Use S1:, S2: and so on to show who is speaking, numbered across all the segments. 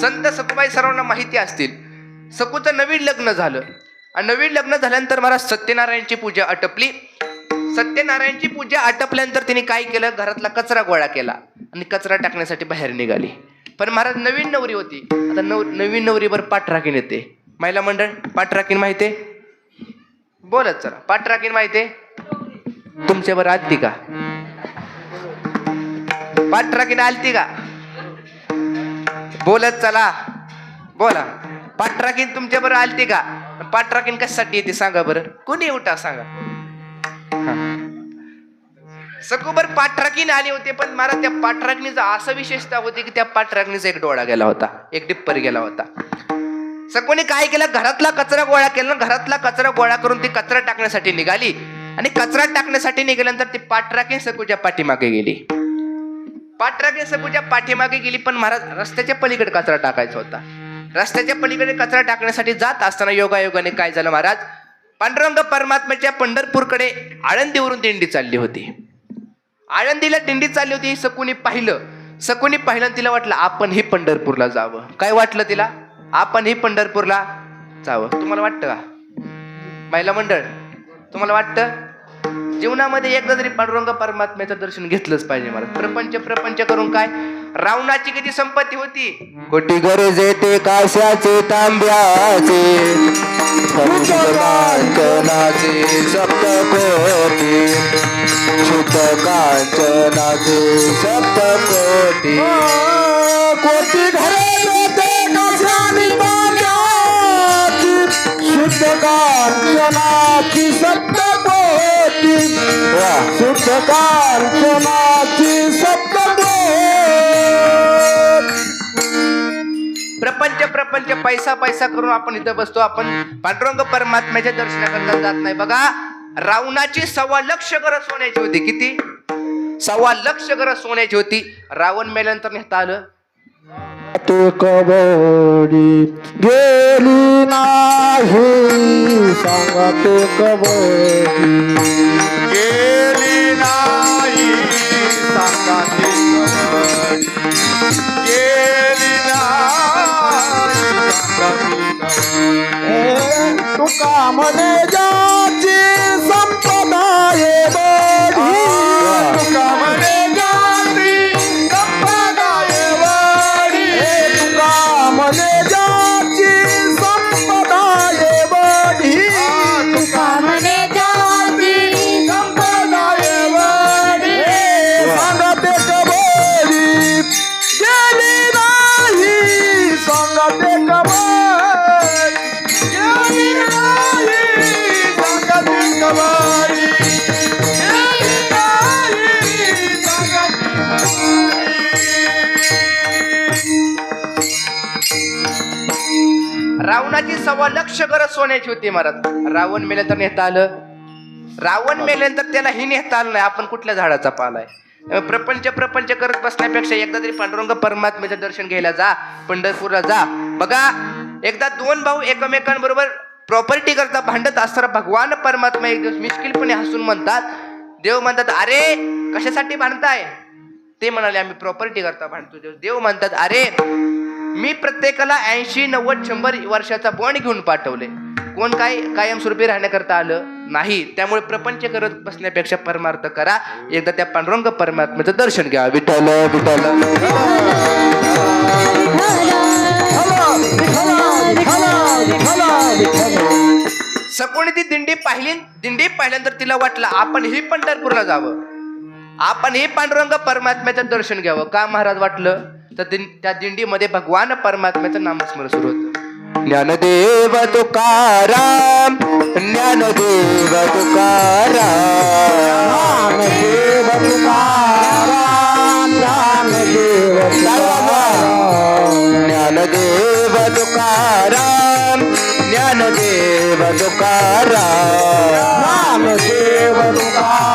S1: संत सकुबाई सर्वांना माहिती असतील. सकूचं नवीन लग्न झालं. आणि नवीन लग्न झाल्यानंतर मला सत्यनारायणची पूजा आटपली. सत्यनारायणची पूजा आटपल्यानंतर तिने काय केलं? घरातला कचरा गोळा केला. आणि कचरा टाकण्यासाठी बाहेर निघाली. पण महाराज नवीन नवरी होती. आता नव नवीन नवरीवर पाठराखीण येते महिला मंडळ पाठराखीण माहिती? आहे बोलत चला. पाठराखीण माहिती? आहे तुमच्यावर आलती का? पाठराखीण आलती का? बोलत चला. बोला. पाठराखीण तुमच्या बरोबर आलती का? पाठराखीण कशासाठी येते सांगा बरं. कोणी उठा सांगा. सकोबर पाठराकीन आले होते पण मला त्या पाठराखणीचा असं विशेषता होती की त्या पाठराखणीचा एक डोळा गेला होता. एक डिप्पर गेला होता. सकोनी काय केलं? घरातला कचरा गोळा केला. घरातला कचरा गोळा करून ती कचरा टाकण्यासाठी निघाली. आणि कचरा टाकण्यासाठी निघाल्यानंतर ती पाठराखीण सकूच्या पाठीमागे गेली. पाठराखीण सबूच्या पाठीमागे गेली पण महाराज रस्त्याच्या पलीकडे कचरा टाकायचा होता. रस्त्याच्या पलीकडे कचरा टाकण्यासाठी जात असताना योगायोगाने काय झालं महाराज? पांडुरंग परमात्म्याच्या पंढरपूरकडे आळंदीवरून दिंडी चालली होती. आळंदीला दिंडी चालली होती सकुनी पाहिलं. सकुनी पाहिलं तिला वाटलं आपण ही पंढरपूरला जावं. काय वाटलं तिला? आपण ही पंढरपूरला जावं. तुम्हाला वाटतं का? महिला मंडळ तुम्हाला वाटतं? जीवनामध्ये एकदा तरी पांडुरंग परमात्म्याचं दर्शन घेतलंच पाहिजे मला. प्रपंच प्रपंच करून काय? रावणाची किती संपत्ती होती?
S2: कोटी गरज येते काशाचे तांब्याचे. कांचनाचे सप्तकोटी. शुद्ध कांचनाचे सप्तकोटी कोटी गरज येते काशाने तांब्याची शुद्ध कांचनाची सप्तकोटी.
S1: प्रपंच प्रपंच पैसा पैसा करून आपण इथं बसतो. आपण पांडुरंग परमात्म्याच्या दर्शनाकरता जात नाही. बघा रावणाची सव्वा लक्ष गरज सोन्याची होती. किती? सव्वा लक्ष गरज सोन्याची होती. रावण मेल्यानंतर नेता आलं.
S2: तू कबड्डी गेली नाही. सांगा तू कबड्डी गेली I'm Mona.
S1: रावणाची सव्वा लक्ष गरज सोन्याची होती महाराज. रावण मेले तर नेता आलं. रावण मेल्यानंतर त्याला ही नेता आलं नाही. आपण कुठल्या झाडाचा पालाय प्रपंच प्रपंच करत बसण्यापेक्षा एकदा तरी पांडुरंग परमात्म्याचं दर्शन घ्यायला जा पंढरपूरला जा बघा एकदा दोन भाऊ एकमेकांबरोबर प्रॉपर्टी करता भांडत असताना भगवान परमात्मा एक दिवस मिश्किलपणे हसून म्हणतात देव म्हणतात अरे कशासाठी भांडताय? ते म्हणाले आम्ही प्रॉपर्टी करता भांडतो. देव- देव म्हणतात अरे मी प्रत्येकाला ऐंशी नव्वद शंभर वर्षाचा बॉन्ड घेऊन पाठवले. कोण काय कायमस्वरूपी राहण्याकरता आलं? नाही. त्यामुळे प्रपंच करत बसण्यापेक्षा परमार्थ करा. एकदा त्या पांडुरंग परमात्म्याचं दर्शन घ्या. विठ्ठल विठ्ठल. सकोणी ती दिंडी पाहिली दिंडी पाहिल्यानंतर तिला वाटलं आपण ही पंढरपूरला जावं. आपण हे पांडुरंग परमात्म्याचं दर्शन घ्यावं. का महाराज वाटलं? तर दिं- त्या दिंडीमध्ये भगवान परमात्म्याचं नामस्मरण सुरू होतं.
S2: ज्ञानदेव तुकाराम ज्ञानदेव तुकाराम. ज्ञानदेव तुकाराम ज्ञानदेव तुकाराम. ज्ञानदेव तुकाराम ज्ञानदेव तुकाराम. ज्ञानदेव तुकाराम.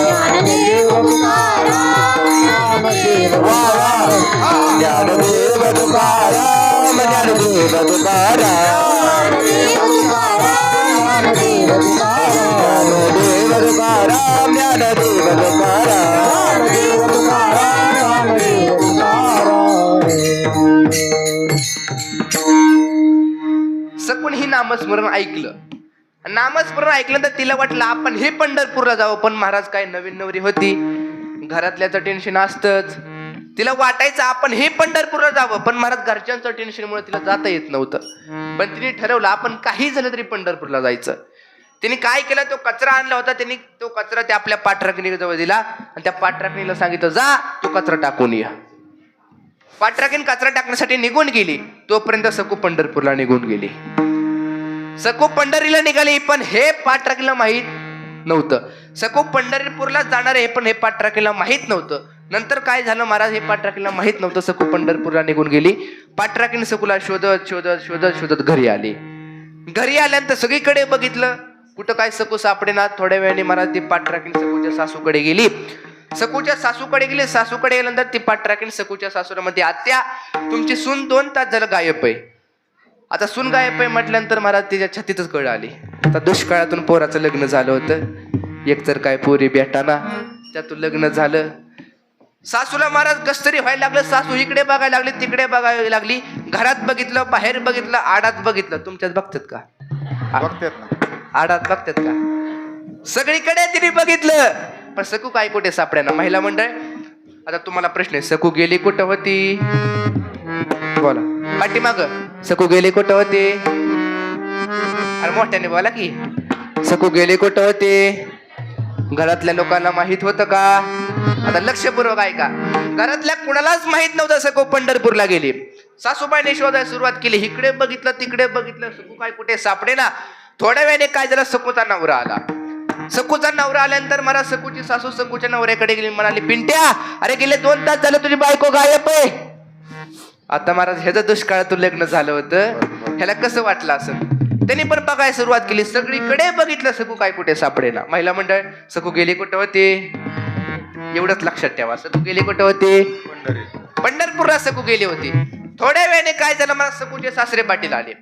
S2: ज्ञानदेव तुकाराम ज्ञानदेव तुकाराम ज्ञानदेव तुकाराम ज्ञानदेव तुकाराम
S1: सकून ही नामस्मरण ऐकलं. नामस्मरण ऐकलं तर तिला वाटलं आपण हे पंढरपूरला जावं पण महाराज काय नवीन नवरी होती. घरातल्याचं टेन्शन असतंच. तिला वाटायचं आपण हे पंढरपूरला जावं पण महाराज घरच्यांचं टेन्शनमुळे तिला जाता येत नव्हतं. पण तिने ठरवलं आपण काही झालं तरी पंढरपूरला जायचं. तिने काय केलं तो कचरा आणला होता त्यांनी तो कचरा त्या आपल्या पाठराखणी जवळ दिला. आणि त्या पाठराखणीला सांगितलं जा तो कचरा टाकून या. पाठराखीन कचरा टाकण्यासाठी निघून गेली. तोपर्यंत सकू पंढरपूरला निघून गेली. सकू पंढरीला निघाली पण हे पाठराखीला माहीत नव्हतं. सकू पंढरपूरला जाणार आहे पण हे पाठराखीला माहीत नव्हतं. नंतर काय झालं महाराज हे पाठराखीला माहीत नव्हतं. सकू पंढरपूरला निघून गेली. पाठराखीने सकूला शोधत शोधत शोधत शोधत घरी आली. घरी आल्यानंतर सगळीकडे बघितलं. कुठं काय सकू सापडेना थोड्या वेळाने महाराज ती पाठराखीन सकूच्या सासूकडे गेली. सकूच्या सासूकडे गेली सासूकडे गेल्यानंतर ती पाठराखीन सकूच्या सासूला म्हणते आत्या तुमची सून दोन तास झालं गायब आहे. आता सून गायब आहे म्हटल्यानंतर महाराज तिच्या छातीतच कळ आली. आता दुष्काळातून पोराचं लग्न झालं होतं. एक तर काय पोरी भेटाना त्यातून लग्न झालं. सासूला महाराज कस तरी व्हायला लागलं. सासू इकडे बघायला लागली तिकडे बघायला लागली. घरात बघितलं बाहेर बघितलं आडात बघितलं. तुमच्यात बघतात का? आडात बघतात का? सगळीकडे तिने बघितलं. पण सकू काय कुठे सापड्याना महिला मंडळ आता तुम्हाला प्रश्न आहे. सकू गेली कुठं होती? बोला. पाठीमाग. सकू गेली कुठं होते? अरे मोठ्याने बोला की. सकू गेले कुठं होते? घरातल्या लोकांना माहीत होतं का? आता लक्षपूर्वक ऐका. घरातल्या कुणालाच माहीत नव्हतं सकू पंढरपूरला गेली. सासूबाईने शोधायला सुरुवात केली. इकडे बघितलं तिकडे बघितलं. सकू काय कुठे सापडे ना? थोड्या वेळाने काय झालं? सकूचा नवरा आला. सकूचा नवरा आल्यानंतर मला सकूची सासू सकूच्या नवऱ्याकडे गेली. म्हणाली पिंट्या अरे गेले दोन तास झालं तुझी बायको गायब आहे. आता महाराज ह्याचं दुष्काळातून लग्न झालं होतं ह्याला कसं वाटलं असं? त्यांनी पण बघायला सुरुवात केली. सगळीकडे बघितलं सकू काय कुठे सापडे ना महिला मंडळ सकू गेली कुठं होते? एवढंच लक्षात ठेवा. सकू गेली कुठं होते?
S3: पंढरी.
S1: पंढरपूरला सकू गेले होते. थोड्या वेळाने काय झालं मला सकूचे सासरे पाटील आले.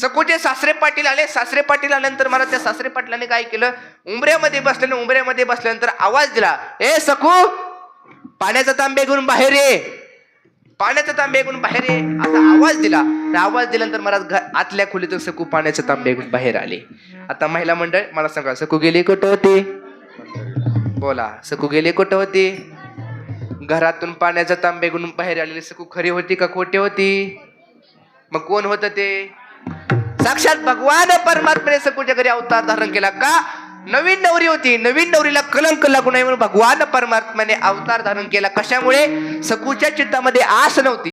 S1: सकूचे सासरे पाटील आले. सासरे पाटील आल्यानंतर मला त्या सासरे पाटलाने काय केलं? उंबऱ्यामध्ये बसल्याने उंबऱ्यामध्ये बसल्यानंतर आवाज दिला ए सकू पाण्याचा तांबे घेऊन बाहेर ये. पाण्याचा तांबे बाहेर ये असा आवाज दिला. आवाज दिल्यानंतर मला आतल्या खोलीतून सकू पाण्याचे तांबे बाहेर आले. आता महिला मंडळ मला सांगा सकू गेली कुठं होते? बोला सकू गेले कुठं होते? घरातून पाण्याचा तांबे घेऊन बाहेर आलेली सकू खरी होती का खोटी होती? मग कोण होतं ते? साक्षात भगवान परमात्म्याने सकूच्या घरी अवतार धारण केला का? नवीन नवरी होती. नवीन नवरीला कलंक लागू नये म्हणून भगवान परमात्म्याने अवतार धारण केला. कशामुळे? सकूच्या चित्तामध्ये आस नव्हती.